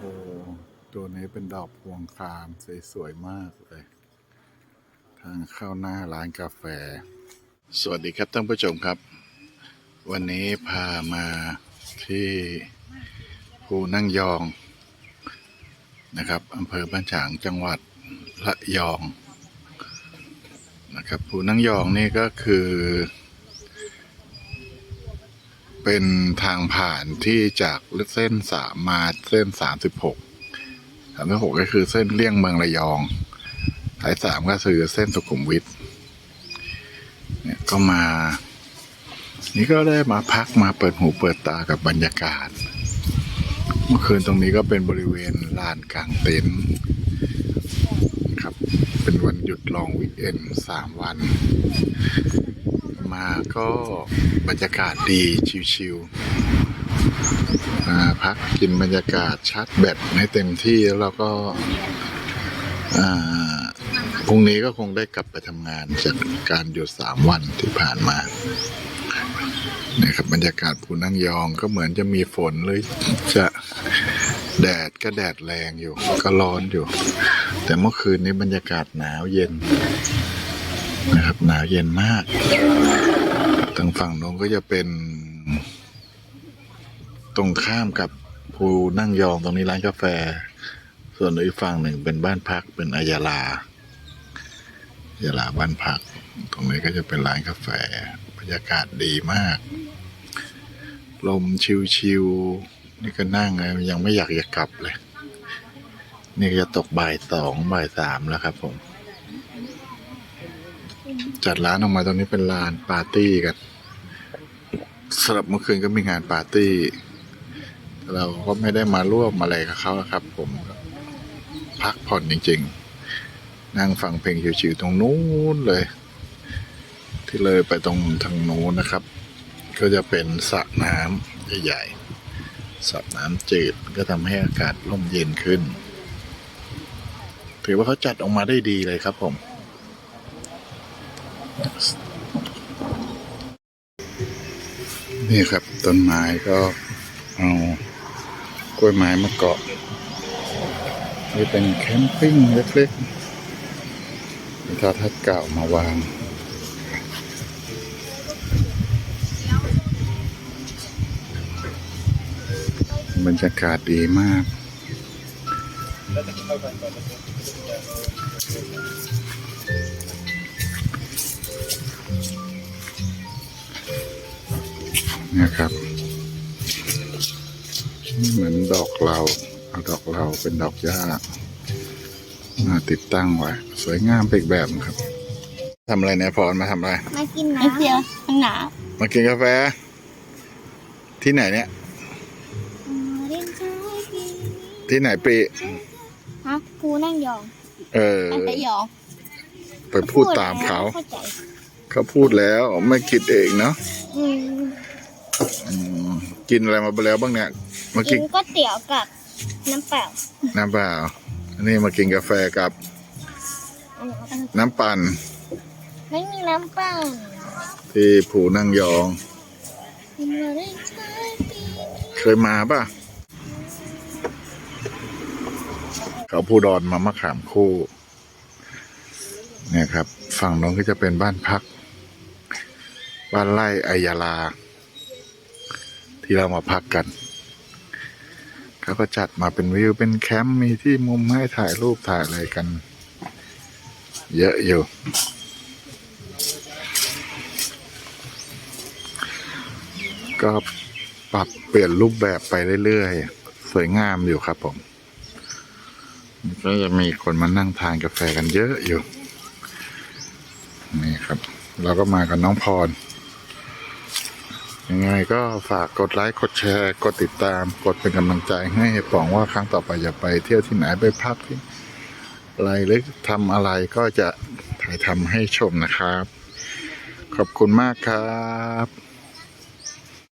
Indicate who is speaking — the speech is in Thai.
Speaker 1: โห ตัวนี้เป็นดอกพวงคาม สวย ๆ มากเลย ทางเข้าหน้าร้านกาแฟ สวัสดีครับท่านผู้ชมครับ วันนี้พามาที่ภูนั่งยองนะครับอำเภอบ้านฉางจังหวัดระยองนะครับภูนั่งยองนี่ก็คือ เป็นทางผ่านที่จากเส้นสามมาเส้นสามสิบหกสามสิบหกก็คือเส้นเลี่ยงเมืองระยองสายสามก็คือเส้นสุขุมวิทเนี่ยก็มา นี่ก็ได้มาพักมาเปิดหูเปิดตากับบรรยากาศ เมื่อคืนตรงนี้ก็เป็นบริเวณลานกลางเต็นท์ครับ เป็นวันหยุดลองวิกเอนสามวัน มาก็บรรยากาศดีชิวๆมาพักกินบรรยากาศชาร์จแบตให้เต็มที่แล้วเราก็พรุ่งนี้ก็คงได้กลับไปทำงานจากการหยุดสามวันที่ผ่านมานี่ยครับบรรยากาศภูนั่งยองก็เหมือนจะมีฝนเลยจะแดดก็แดดแรงอยู่ ก็ร้อนอยู่ แต่เมื่อคืนนี้บรรยากาศหนาวเย็น นะครับหนาวเย็นมากทางฝั่งน้นก็จะเป็น ตรงข้ามกับภูนั่งยองตรงนี้ร้านกาแฟ ส่วนอีกฝั่งหนึ่งเป็นบ้านพักเป็นอายาลาอายาลาบ้านพัก ตรงนี้ก็จะเป็นร้านกาแฟบรรยากาศดีมาก ลมชิวๆนี่ก็นั่งไงยังไม่อยากจะกลับเลย นี่ก็จะตกบ่ายสองบ่ายสามแล้วครับผม จัดร้านออกมาตรงนี้เป็นลานปาร์ตี้กันสำหรับเมื่อคืนก็มีงานปาร์ตี้ เราก็ไม่ได้มาร่วมอะไรกับเขาครับ ผมพักผ่อนจริง ๆ นั่งฟังเพลงชิวๆตรงนู้นเลย ที่เลยไปตรงทางนู้นนะครับ ก็จะเป็นสระน้ำใหญ่ๆสระน้ำจืดก็ทำให้อากาศร่มเย็นขึ้น ถือว่าเขาจัดออกมาได้ดีเลยครับผม นี่ครับต้นไม้ก็เอากล้วยไม้มาเกาะนี่เป็นแคมปิ้งเล็กๆมีทอทัดเก่ามาวางบรรยากาศดีมาก นะครับนี่เหมือนดอกเราเอาดอกเราเป็นดอกหญ้ามาติดตั้งไว้ สวยงามไปอีกแบบครับทำอะไรเนี่ยพรมาทำอะไร
Speaker 2: มากินน้
Speaker 3: ไอเดียวมันหนา
Speaker 1: มากินกาแฟ ที่ไหนเนี่ยำ
Speaker 2: เล่นชายกิน
Speaker 1: ที่ไหนปี
Speaker 2: ฮะกูนั่งยอง
Speaker 1: เออ
Speaker 3: มันไปหยอง
Speaker 1: ไปพูดตามเขา
Speaker 2: เข้าใจ
Speaker 1: เขาพูดแล้วไม่คิดเองเนาะ
Speaker 2: อืม
Speaker 1: อืม กินอะไรมาไปแล้วบ้างเนี่ยมา
Speaker 2: กิ
Speaker 1: กิ
Speaker 2: น
Speaker 1: น
Speaker 2: ก๋วยเตี๋ยวกับน้ำเปล่า
Speaker 1: น้ำเปล่าอันนี้มากินกาแฟกับ
Speaker 2: อัน
Speaker 1: น้ำปั่น
Speaker 2: ไม่มีน้ำเปล่า
Speaker 1: ที่ผูนั่งยอง
Speaker 2: มาเล่นชายกิน
Speaker 1: เคยมาป่ะ เขาภูดอนมามะขามคู่ เนี่ยครับ ฝั่งโน้นก็จะเป็นบ้านพัก บ้านไร่อายาลา ที่เรามาพักกันเขาก็จัดมาเป็นวิวเป็นแคมป์มีที่มุมให้ถ่ายรูปถ่ายอะไรกัน เยอะอยู่ ก็ปรับเปลี่ยนรูปแบบไปเรื่อยๆ สวยงามอยู่ครับผมก็จะมีคนมานั่งทานกาแฟกันเยอะอยู่ นี่ครับ เราก็มากับน้องพร ยังไงก็ฝากกดไลค์ กดแชร์ กดติดตาม กดเป็นกำลังใจให้ป๋องว่าครั้งต่อไปจะไปเที่ยวที่ไหนไปพักที่อะไรหรือทำอะไรก็จะถ่ายทำให้ชมนะครับ ขอบคุณมากครับ